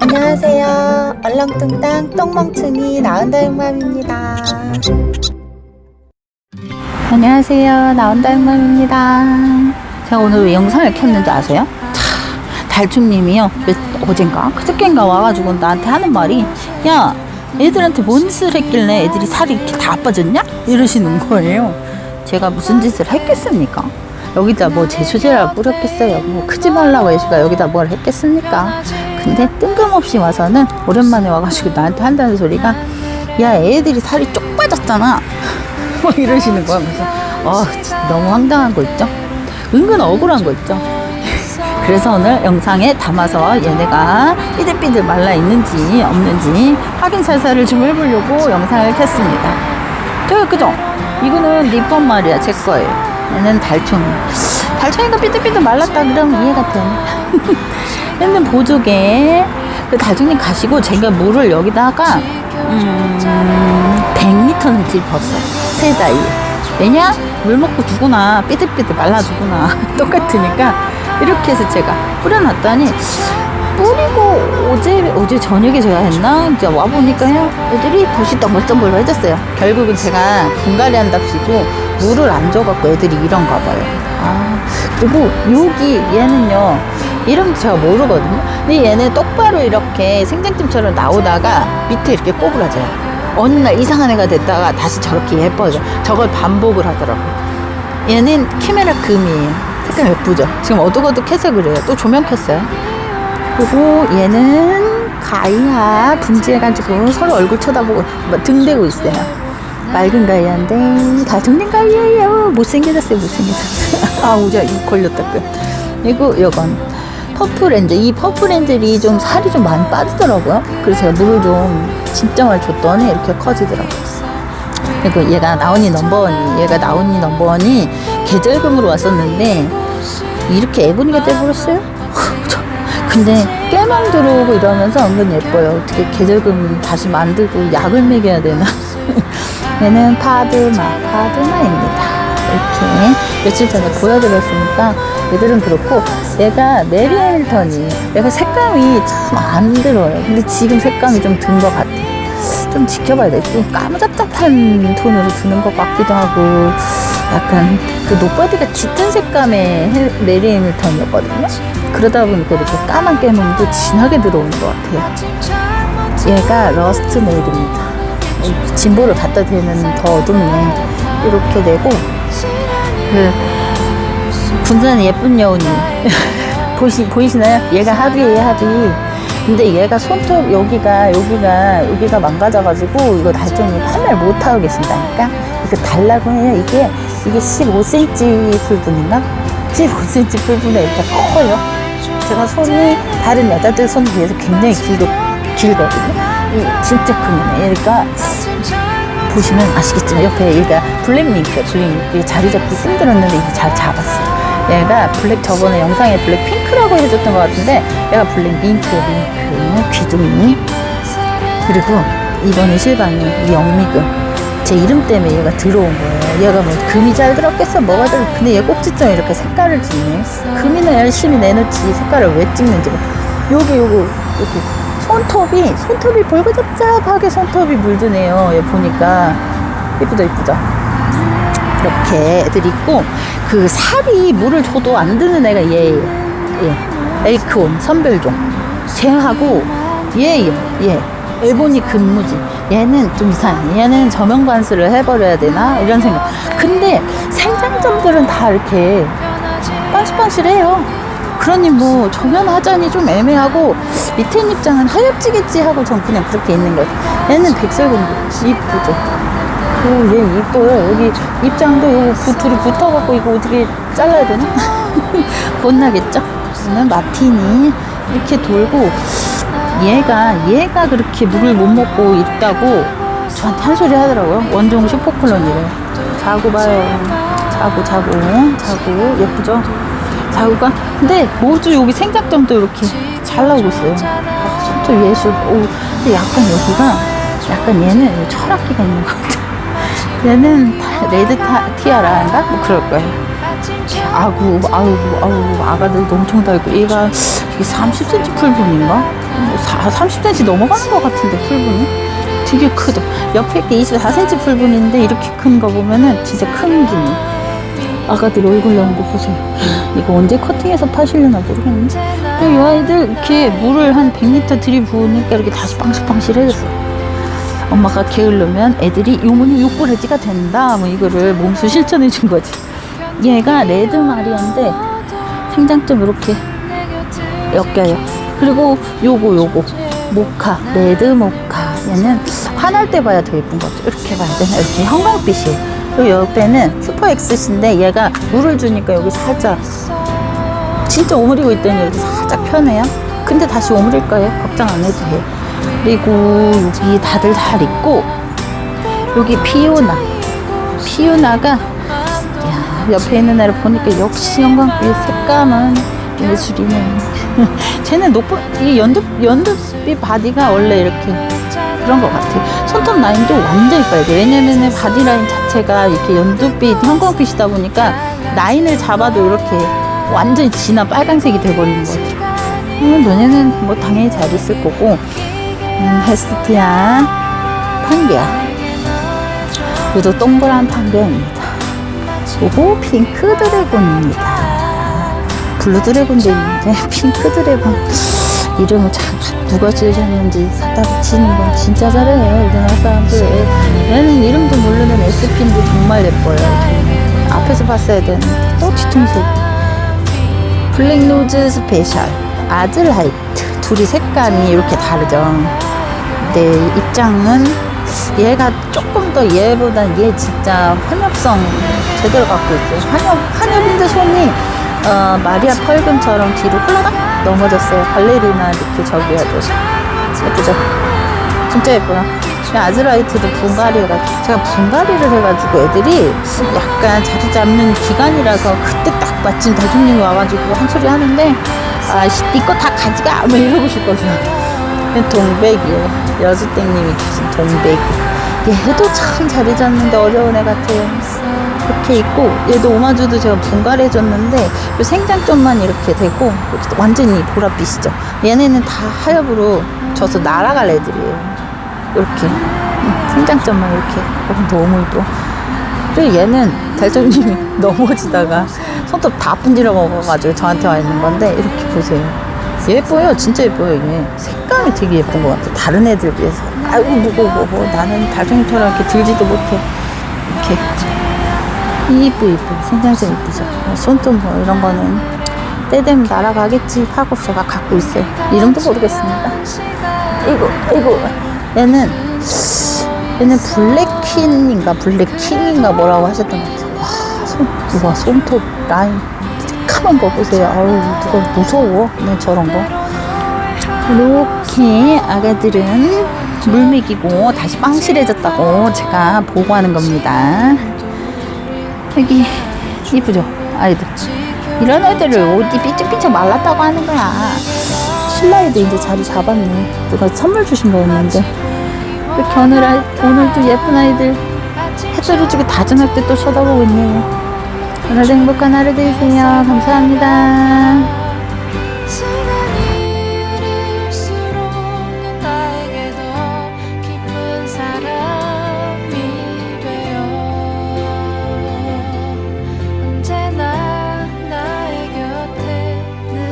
안녕하세요. 얼렁뚱땅 똥멍충이 나온다 육맘입니다. 안녕하세요. 나온다 육맘입니다. 제가 오늘 왜 영상을 켰는지 아세요? 차, 달충님이요. 몇, 어젠가? 그저께인가 와가지고 나한테 하는 말이 야 애들한테 뭔 짓을 했길래 애들이 살이 이렇게 다 빠졌냐? 이러시는 거예요. 제가 무슨 짓을 했겠습니까? 여기다 뭐 제초제를 뿌렸겠어요. 뭐 크지 말라고 애시가 여기다 뭘 했겠습니까? 근데 뜬금없이 와서는 오랜만에 와가지고 나한테 한다는 소리가 야 애들이 살이 쪽 빠졌잖아. 뭐 이러시는 거야. 그래서 어 너무 황당한 거 있죠. 은근 억울한 거 있죠. 그래서 오늘 영상에 담아서 얘네가 삐들삐들 말라 있는지 없는지 확인 사살을 좀 해보려고 영상을 켰습니다. 저 그죠? 이거는 니뻔 말이야 제 거예요. 얘는 달총. 달총이가 삐뚤삐뚤 말랐다 그러면 이해가 돼. 얘는 보조개. 그 달총님 가시고 제가 물을 여기다가 음, 100리터는 찔렀어. 세 다이. 왜냐? 물 먹고 죽구나. 삐뚤삐뚤 말라 죽구나. 똑같으니까 이렇게 해서 제가 뿌려놨더니 뿌리고 어제 어제 저녁에 제가 했나 이제 와 보니까요 애들이 붓이 덩글덩글해졌어요. 결국은 제가 분갈이 한답시고 물을 안 줘갖고 애들이 이런가 봐요. 아 그리고 여기 얘는요 이름 제가 모르거든요. 근데 얘는 똑바로 이렇게 생장팀처럼 나오다가 밑에 이렇게 꼬부라져요. 어느 날 이상한 애가 됐다가 다시 저렇게 예뻐져. 저걸 반복을 하더라고요. 얘는 키메라 금이에요. 색깔 예쁘죠? 지금 어둑어둑해서 그래요. 또 조명 켰어요. 그리고 얘는 가이아 분지해가지고 서로 얼굴 쳐다보고 막 등대고 있어요. 맑은 가이아인데 다 등된 가이아예요. 못생겨졌어요, 못생겨졌어요. 아, 우자 이거 걸렸다 그. 그리고 요건 퍼플 엔젤. 이 퍼플 엔젤이 좀 살이 좀 많이 빠지더라고요. 그래서 제가 물을 좀 많이 줬더니 이렇게 커지더라고요. 그리고 얘가 나온이 넘버원이 얘가 나온이 넘버원이 계절금으로 왔었는데 이렇게 애분이가 돼버렸어요. 근데 깨만 들어오고 이러면서 은근 예뻐요. 어떻게 계절금 다시 만들고 약을 먹여야 되나? 얘는 파드마, 파드마입니다. 이렇게 며칠 전에 보여드렸으니까 얘들은 그렇고 얘가 메리 해밀턴이 얘가 색감이 참 안 들어요. 근데 지금 색감이 좀 든 것 같아. 좀 지켜봐야 돼. 좀 까무잡잡한 톤으로 드는 것 같기도 하고 약간 그 노바디가 짙은 색감의 헬- 메리 해밀턴이었거든요. 그러다 보니까 이렇게 까만 깨물도 진하게 들어오는 것 같아요. 얘가 러스트 메이드입니다. 이 진보를 갖다 대는 더 어둡네. 이렇게 되고 그 군산 예쁜 여운이 보시 보이시나요? 얘가 합이에요 합이. 근데 얘가 손톱 여기가 여기가 여기가 망가져가지고 이거 달종이 판매를 못 하고 계신다니까. 이거 달라고 해요. 이게 이게 15cm 풀분인가? 15cm 풀분에 이렇게 커요. 제가 손이 다른 여자들 손에 비해서 굉장히 길고 길거든요. 이 진짜 크네. 그러니까 보시면 아시겠지만 옆에 얘가 블랙밍크, 블랙밍크 자리 잡기 힘들었는데 이제 잘 잡았어요. 얘가 블랙 저번에 영상에 블랙 핑크라고 해줬던 것 같은데 얘가 블랙 밍크, 밍크, 귀둥이 그리고 이번에 실방이 이 영미금 제 이름 때문에 얘가 들어온 거예요. 얘가 뭐 금이 잘 들었겠어, 뭐가 들 근데 얘 꼭지점 이렇게 색깔을 찍네. 금이나 열심히 내놓지 색깔을 왜 찍는지. 요게 요거 이렇게 손톱이 손톱이 볼고잡잡하게 손톱이 물드네요. 얘 보니까 이쁘죠, 이쁘죠. 이렇게 애들이 있고 그 살이 물을 줘도 안 드는 애가 얘예요. 예. 엘크온 선별종. 쟤하고 얘예요. 얘. 일본이 근무지. 얘는 좀 이상해. 얘는 저명 관수를 해버려야 되나 이런 생각. 근데 생장점들은 다 이렇게 빤실빤실해요. 그러니 뭐 저면하자니 좀 애매하고 밑에 입장은 하얗지겠지 하고 전 그냥 그렇게 있는 거예요. 얘는 백설공주 이쁘죠. 오, 얘 이뻐요. 여기 입장도 요거 부- 둘이 붙어갖고 이거 어떻게 잘라야 되나? 못 나겠죠? 저는 마티니 이렇게 돌고 얘가 얘가 그렇게 물을 못 먹고 있다고 저한테 한 소리 하더라고요. 원종 슈퍼콜론이래. 자고 봐요. 자고 자고 자고 예쁘죠? 자고가 근데 모두 여기 생장점도 이렇게 잘 나오고 있어요. 아, 손톱 예술. 오, 근데 약간 여기가 약간 얘는 철학기가 있는 것 같아. 얘는 다- 레드 타, 티아라인가? 뭐 그럴 거예요. 아구, 아우, 아우, 아가들도 엄청 달고, 얘가 이게 30cm 풀분인가? 뭐 사- 30cm 넘어가는 것 같은데, 풀분이? 되게 크죠? 옆에 게 24cm 풀분인데, 이렇게 큰 거 보면은 진짜 큰 기능. 아가들 얼굴 나온 거 보세요. 이거 언제 커팅해서 파시려나 모르겠네. 근데 이 아이들 이렇게 물을 한 100리터 들이부으니까 이렇게 다시 빵실빵실해졌어. 엄마가 게으르면 애들이 요모니 욕부레지가 된다. 뭐 이거를 몸소 실천해 준 거지. 얘가 레드 마리아인데 생장점 이렇게 엮여요. 그리고 요거 요거 모카 레드 모카 얘는 화날 때 봐야 더 예쁜 거죠. 이렇게 봐야 되나 이렇게 형광빛이. 그리고 옆에는 슈퍼 엑스인데 얘가 물을 주니까 여기 살짝 진짜 오므리고 있더니 여기 살짝 편해요. 근데 다시 오므릴 거예요. 걱정 안 해도 돼요. 그리고 여기 다들 잘 있고 여기 피오나 피오나가 야, 옆에 있는 애를 보니까 역시 형광빛 색감은 예술이네. 쟤는 녹보 이 연두 연두빛 바디가 원래 이렇게 그런 것 같아. 손톱 라인도 완전히 빨개. 왜냐면은 바디 라인 자체가 이렇게 연두빛 형광빛이다 보니까 라인을 잡아도 이렇게 완전히 진한 빨간색이 돼버리는 거지. 음, 너네는 뭐 당연히 잘 있을 거고, 음, 헤스티아 판게야. 이도 동그란 판게입니다. 그리고 핑크 드래곤입니다. 블루 드래곤도 있는데 핑크 드래곤 이름을 참 누가 지으셨는지 갖다 붙이는 건 진짜 잘해요 우리나라 사람들 얘는 이름도 모르는 SP인데 정말 예뻐요 앞에서 봤어야 되는데 또 뒤통수 블랙노즈 스페셜 아즈라이트 둘이 색감이 이렇게 다르죠. 근데 입장은 얘가 조금 더 얘보단 얘 진짜 환엽성 제대로 갖고 있어요. 환엽, 환엽인데 손이 어, 마리아 펄금처럼 뒤로 흘러가? 넘어졌어요. 발레리나 이렇게 저기 해도. 예쁘죠? 진짜 예뻐요. 아즈라이트도 분갈이가 제가 분갈이를 해가지고 애들이 약간 자리 잡는 기간이라서 그때 딱 마침 대중님이 와가지고 한 소리 하는데 아씨 니거 다 가져가 뭐 이러고 싶거든요 동백이에요. 여주땡님이 주신 동백. 얘도 참 자리 잡는데 어려운 애 같아요. 이렇게 있고 얘도 오마주도 제가 분갈해줬는데 요 생장점만 이렇게 되고 완전히 보랏빛이죠. 얘네는 다 하엽으로 져서 날아갈 애들이에요. 이렇게. 음, 생장점만 이렇게. 어, 너무 이뻐 그리고 얘는 달정님이 넘어지다가 손톱 다 분질러 먹어가지고 저한테 와 있는 건데 이렇게 보세요. 예뻐요. 진짜 예뻐요 이게. 색감이 되게 예쁜 것 같아 다른 애들 비해서. 아이고 무거워 뭐 나는 달정님처럼 이렇게 들지도 못해. 이렇게. 이쁘 이쁘. 생장점 이쁘죠? 손톱 뭐 이런 거는 때 되면 날아가겠지 하고 제가 갖고 있어요. 이름도 모르겠습니다. 이거 이거. 얘는 얘는 블랙퀸인가 블랙킹인가 뭐라고 하셨던 것 같아요. 와, 손, 우와 손톱 라인 새카만 거 보세요. 아우 누가 무서워. 네, 저런 거. 이렇게 아가들은 물 먹이고 다시 빵실해졌다고 제가 보고하는 겁니다. 여기 이쁘죠? 아이들. 이런 애들을 어디 삐쩍삐쩍 말랐다고 하는 거야. 신라이도 이제 자리 잡았네. 누가 선물 주신 거였는데. 이렇게 오늘 아이, 오늘도 예쁜 아이들. 해 떨어지고 다정할 때 또 쳐다보고 있네요 오늘도 행복한 하루 되세요. 감사합니다